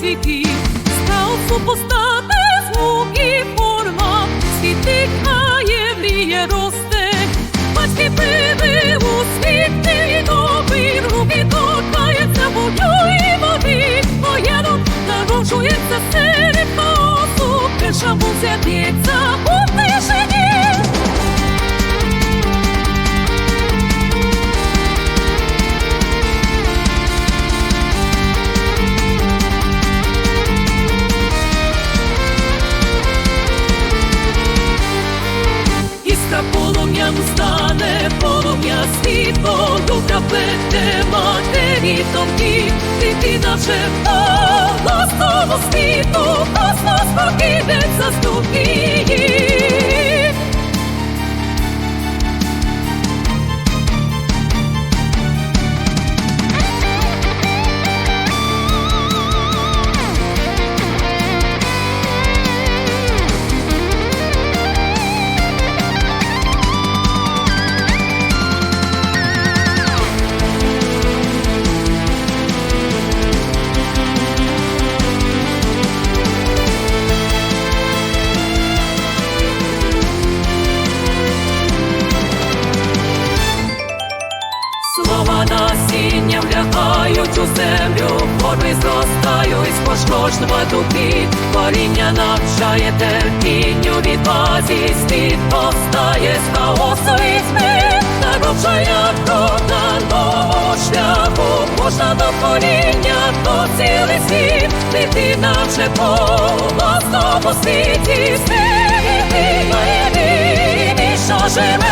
світі, став супостати звук і форма, світ дихає, мріє росте, батьки пили у світи і новий, руки торкається вогню і води, воєнно народжується серед хаосу, перша музя б'ється полум'ям стане, полум'я світло, духа пете матері тонкі, дитина вже голосного світу, космос прокидеться з влягають у землю, форми зростають з кожного духи, коріння навчає терпінню від базі, світ повстає з хаосу і змін, народження крок на нового шляху, можна до коріння, то цілий світ, дитина вже по власному світі, світ, і що живе